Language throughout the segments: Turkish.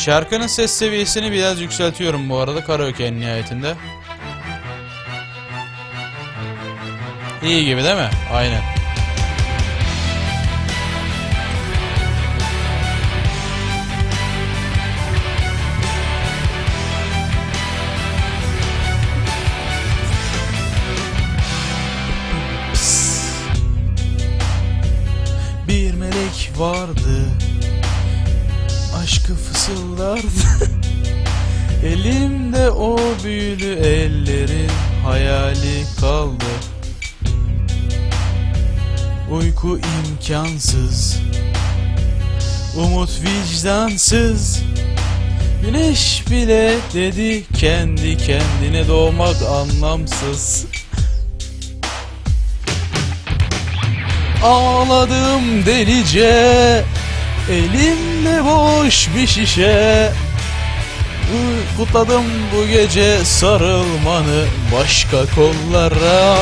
Şarkının ses seviyesini biraz yükseltiyorum bu arada karaoke en nihayetinde. İyi gibi değil mi? Aynen. Bir melek vardı Aşkı fısıldardı Elimde o büyülü ellerin hayali kaldı. Uyku imkansız. Umut vicdansız. Güneş bile dedi kendi kendine doğmak anlamsız. Ağladım delice Elimde boş bir şişe Kutladım bu gece sarılmanı başka kollara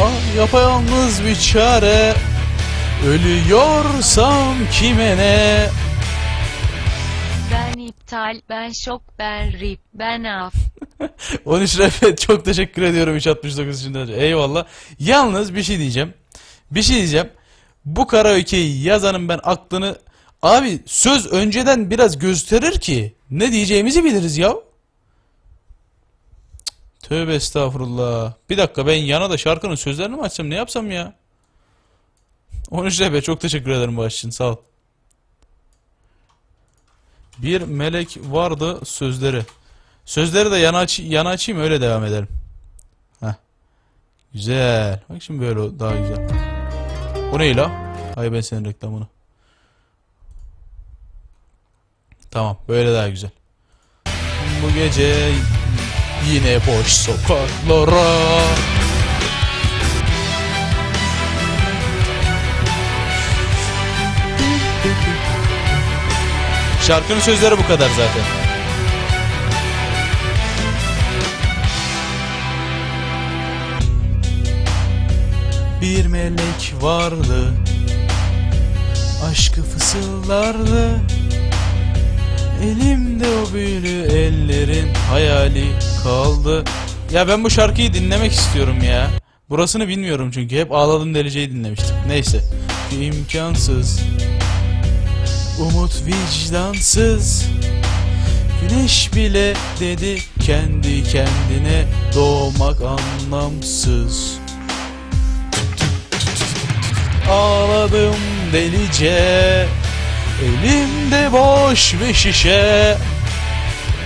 Ah yapayalnız bir çare Ölüyorsam kime ne Ben iptal, ben şok, ben rip, ben af. 13 Refet çok teşekkür ediyorum 369 için. Eyvallah. Yalnız bir şey diyeceğim. Bir şey diyeceğim. Bu karaoke'yi yazanın ben aklını... Abi söz önceden biraz gösterir ki ne diyeceğimizi biliriz ya. Tövbe estağfurullah. Bir dakika ben yana da şarkının sözlerini mi açsam ne yapsam ya? 13 Refet çok teşekkür ederim bu için sağ ol. Bir melek vardı sözleri. Sözleri de yana, aç yana açayım öyle devam edelim. Heh. Güzel. Bak şimdi böyle daha güzel. Bu ne la? Hay ben senin reklamını. Tamam böyle daha güzel. Bu gece yine boş sokaklara Şarkının sözleri bu kadar zaten. Bir melek vardı. Aşkı fısıldardı. Elimde o büyülü ellerin hayali kaldı. Ya ben bu şarkıyı dinlemek istiyorum ya. Burasını bilmiyorum çünkü. Hep Ağladım Delice'yi dinlemiştim. Neyse. İmkansız. Umut vicdansız. Güneş bile dedi kendi kendine. Doğmak anlamsız Ağladım delice Elimde boş bir şişe.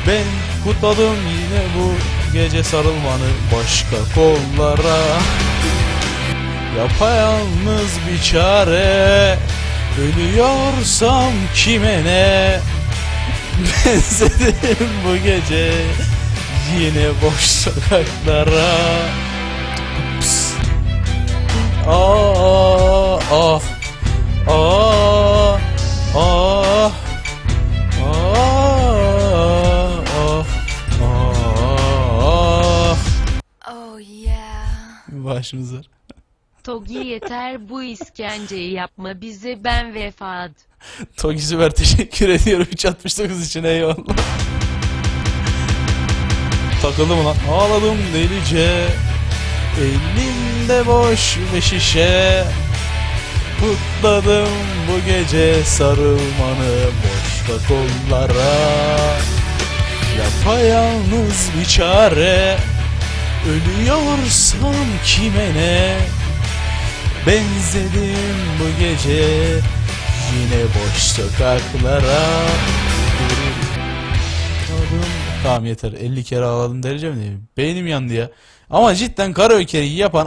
Ben kutladım yine bu gece sarılmanı başka kollara. Yapayalnız bir çare Ölüyorsam kime ne? Benzedim bu gece Yine boş sokaklara. Pıs. Aa, ah, ah, ah, ah, ah, ah. Oh yeah. Başımız var. Togi yeter bu iskenceyi yapma bize ben vefat. Togi Süper teşekkür ediyorum 369 için eyvallah. Takıldım lan. Ağladım delice. Elimde boş bir şişe. Kutladım bu gece sarılmanı boşta kollara. Yapayalnız bir çare. Ölüyorsam kime ne? Benzedim bu gece yine boş sokaklara. Adım- Tamam yeter 50 kere ağladım derece mi diyeyim? Beynim yandı ya. Ama cidden karaoke'yi yapan